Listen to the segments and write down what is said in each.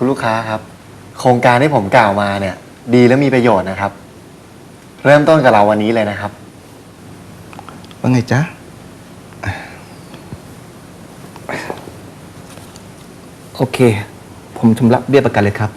คุณลูกค้าครับ โครงการที่ผมกล่าวมาเนี่ย ดีและมีประโยชน์นะครับ เริ่มต้นกับเราวันนี้เลยนะครับ ว่าไงจ๊ะ โอเค ผมชำระเบี้ยประกันเลยครับ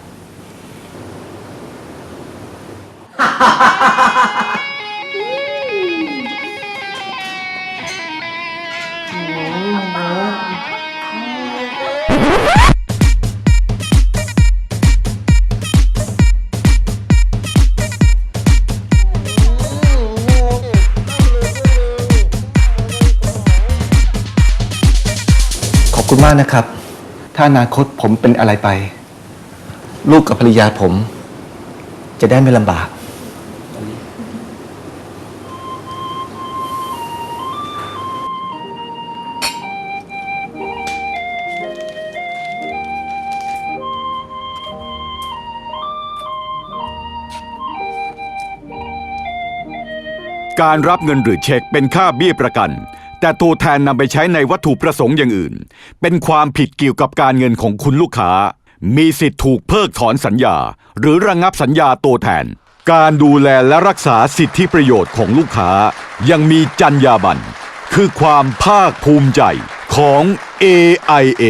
คุณมากนะครับ ถ้าอนาคตผมเป็นอะไรไป ลูกกับภรรยาผม จะได้ไม่ลำบาก การรับเงินหรือเช็คเป็นค่าเบี้ยประกัน แต่ตัวแทนนำไปใช้ในวัตถุประสงค์อย่างอื่น เป็นความผิดเกี่ยวกับการเงินของคุณลูกค้า มีสิทธิ์ถูกเพิกถอนสัญญา หรือระงับสัญญาตัวแทน การดูแลและรักษาสิทธิประโยชน์ของลูกค้า ยังมีจรรยาบรรณคือความภาคภูมิใจของ AIA